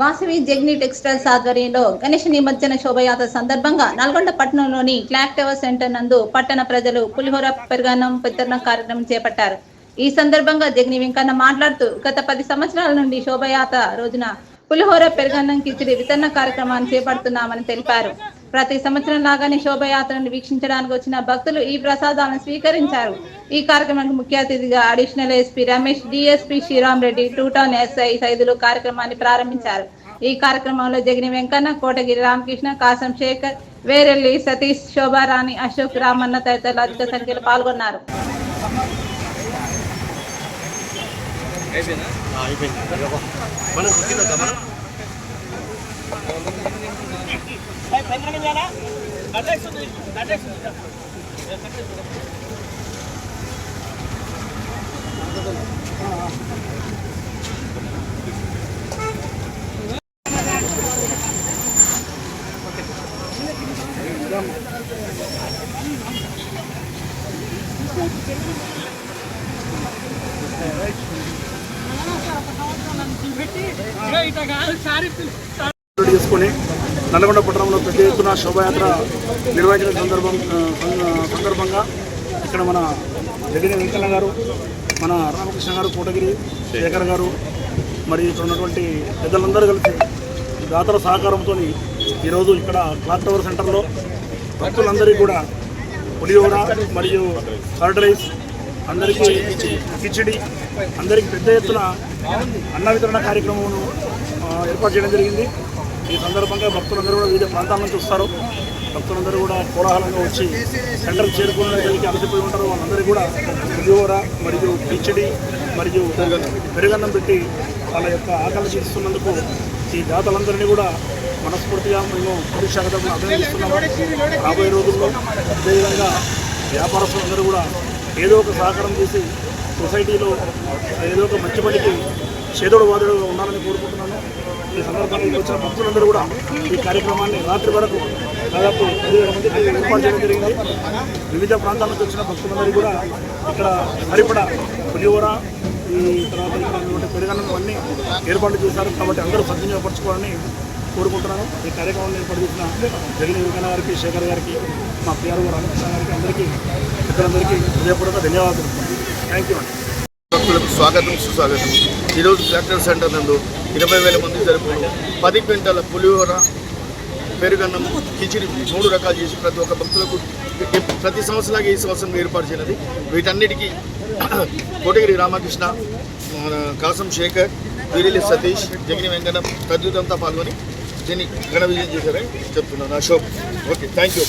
Vasavi జగ్ని textiles ఆధ్వర్యంలో గణేష్ నిమజ్జన శోభయాత్ర సందర్భంగా నల్గొండ పట్టణంలోని క్లాక్ టవర్ సెంటర్ నందు పట్టణ ప్రజలు పులిహోర పెరుగన్నం వితరణ కార్యక్రమం చేపట్టారు. ఈ సందర్భంగా జగ్ని వెంకన్న మాట్లాడుతూ గత పది సంవత్సరాల నుండి శోభయాత్ర రోజున పులిహోర పెరుగన్నం కిచిడి వితరణ కార్యక్రమాన్ని చేపడుతున్నామని తెలిపారు. ప్రతి సంవత్సరం లాగానే శోభయాత్రను వీక్షించడానికి వచ్చిన భక్తులు ఈ ప్రసాదాలను స్వీకరించారు. ఈ కార్యక్రమానికి ముఖ్య అతిథిగా additional SP Ramesh DSP Sriram Reddy two town SI Saidulu కార్యక్రమాన్ని ప్రారంభించారు. ఈ కార్యక్రమంలో జగిని వెంకన్న కోటగిరి రామకృష్ణ కాసం శేఖర్ వేరెల్లి సతీష్ శోభారాణి అశోక్ రామన్న తదితరులు అధిక సంఖ్యలో పాల్గొన్నారు. పెట్టి ఇట్లా కాదు సారీ ఏర్పాటు చేసుకొని నల్గొండ పట్టణంలో పెద్ద ఎత్తున శోభయాత్ర నిర్వహించిన సందర్భం సందర్భంగా ఇక్కడ మన జగన్ వెంకన్న గారు మన రామకృష్ణ గారు కోటగిరి శేఖర్ గారు మరి ఇక్కడ ఉన్నటువంటి పెద్దలందరూ కలిసి దాతల సహకారంతో ఈరోజు ఇక్కడ క్లాక్ టవర్ సెంటర్లో భక్తులందరికీ కూడా పులిహోర మరియు కర్డ్ రైస్ అందరికీ కిచిడి అందరికీ పెద్ద ఎత్తున అన్న వితరణ కార్యక్రమం ఏర్పాటు చేయడం జరిగింది. ఈ సందర్భంగా భక్తులందరూ కూడా వివిధ ప్రాంతాల నుంచి వస్తారు. భక్తులందరూ కూడా కోలాహలంగా వచ్చి సెంటర్ చేరుకున్న చేరుకునేసరికి అలసిపోయి ఉంటారు. వాళ్ళందరూ కూడా పులిహోర మరియు కిచడి మరియు పెరుగన్నం పెట్టి వాళ్ళ యొక్క ఆకలి తీస్తున్నందుకు ఈ దాతలందరినీ కూడా మనస్ఫూర్తిగా మేము పోలీస్ అభినందిస్తున్నాము. రాబోయే రోజుల్లో అదేవిధంగా వ్యాపారస్తులందరూ కూడా ఏదో ఒక సహకారం చేసి సొసైటీలో ఏదో ఒక మంచి పనికి చేదోడు వాదుడుగా ఉండాలని కోరుకుంటున్నాను. ఈ సందర్భంగా వచ్చిన భక్తులందరూ కూడా ఈ కార్యక్రమాన్ని రాత్రి వరకు దాదాపు పదివేల మందికి ఏర్పాటు చేయడం జరిగింది. వివిధ ప్రాంతాల నుంచి వచ్చిన భక్తులందరూ కూడా ఇక్కడ సరిపడా పులిహోర ఈ తర్వాత ఇక్కడ పెరుగన్నం అన్నీ ఏర్పాటు చేశారు. కాబట్టి అందరూ సద్వినియోగపరచుకోవాలని కోరుకుంటున్నాను. ఈ కార్యక్రమాన్ని ఏర్పాటు చేసిన జగన్ వెంకన్న గారికి శేఖర్ గారికి మా పిఆర్ఓ రామకృష్ణ గారికి అందరికీ ఇద్దరందరికీ హృదయపూర్వక ధన్యవాదాలు. థ్యాంక్ యూ అండి స్వాగతం సుస్వాగతం. ఈరోజు ట్రాక్టర్ సెంటర్ నందు ఇరవై వేల మంది జరుపుకుని పది క్వింటాల పులిహోర పెరుగన్నం కిచిడి మూడు రకాలు చేసి ప్రతి ఒక్క భక్తులకు ప్రతి సంవత్సరంలాగా ఈ సంవత్సరం ఏర్పాటు చేయనది. వీటన్నిటికీ కోటగిరి రామకృష్ణ మన కాసం శేఖర్ వీరిలి సతీష్ జగిని వెంకన్న తదితరంతా పాల్గొని దీన్ని ఘన విజయం చేశారని చెప్తున్నాను. Ashok okay thank you